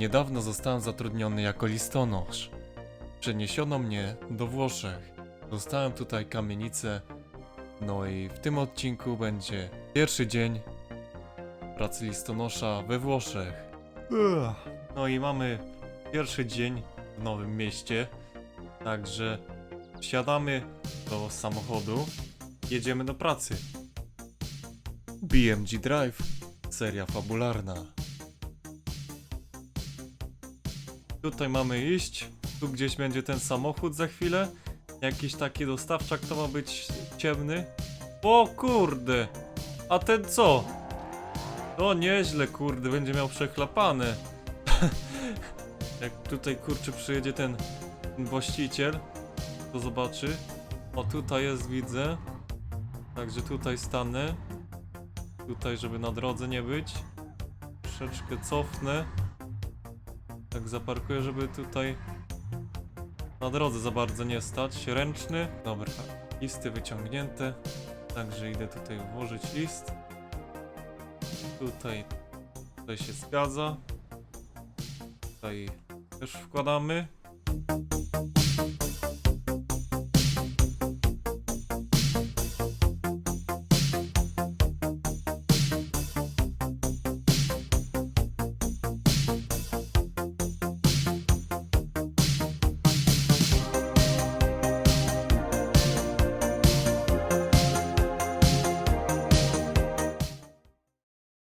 Niedawno zostałem zatrudniony jako listonosz. Przeniesiono mnie do Włoszech. Dostałem tutaj kamienicę. No i w tym odcinku będzie pierwszy dzień pracy listonosza we Włoszech. No i mamy pierwszy dzień w nowym mieście. Także wsiadamy do samochodu. Jedziemy do pracy. BMG Drive. Seria fabularna. Tutaj mamy iść. Tu gdzieś będzie ten samochód za chwilę. Jakiś taki dostawczak to ma być ciemny. O kurde! A ten co? To nieźle, kurde, będzie miał przechlapane. Jak tutaj kurczę przyjedzie ten, ten właściciel, to zobaczy. O tutaj jest, widzę. Także tutaj stanę. Tutaj, żeby na drodze nie być. Troszeczkę cofnę. Tak zaparkuję, żeby tutaj na drodze za bardzo nie stać. Ręczny. Dobra, listy wyciągnięte. Także idę tutaj włożyć list. Tutaj, tutaj się zgadza. Tutaj też wkładamy.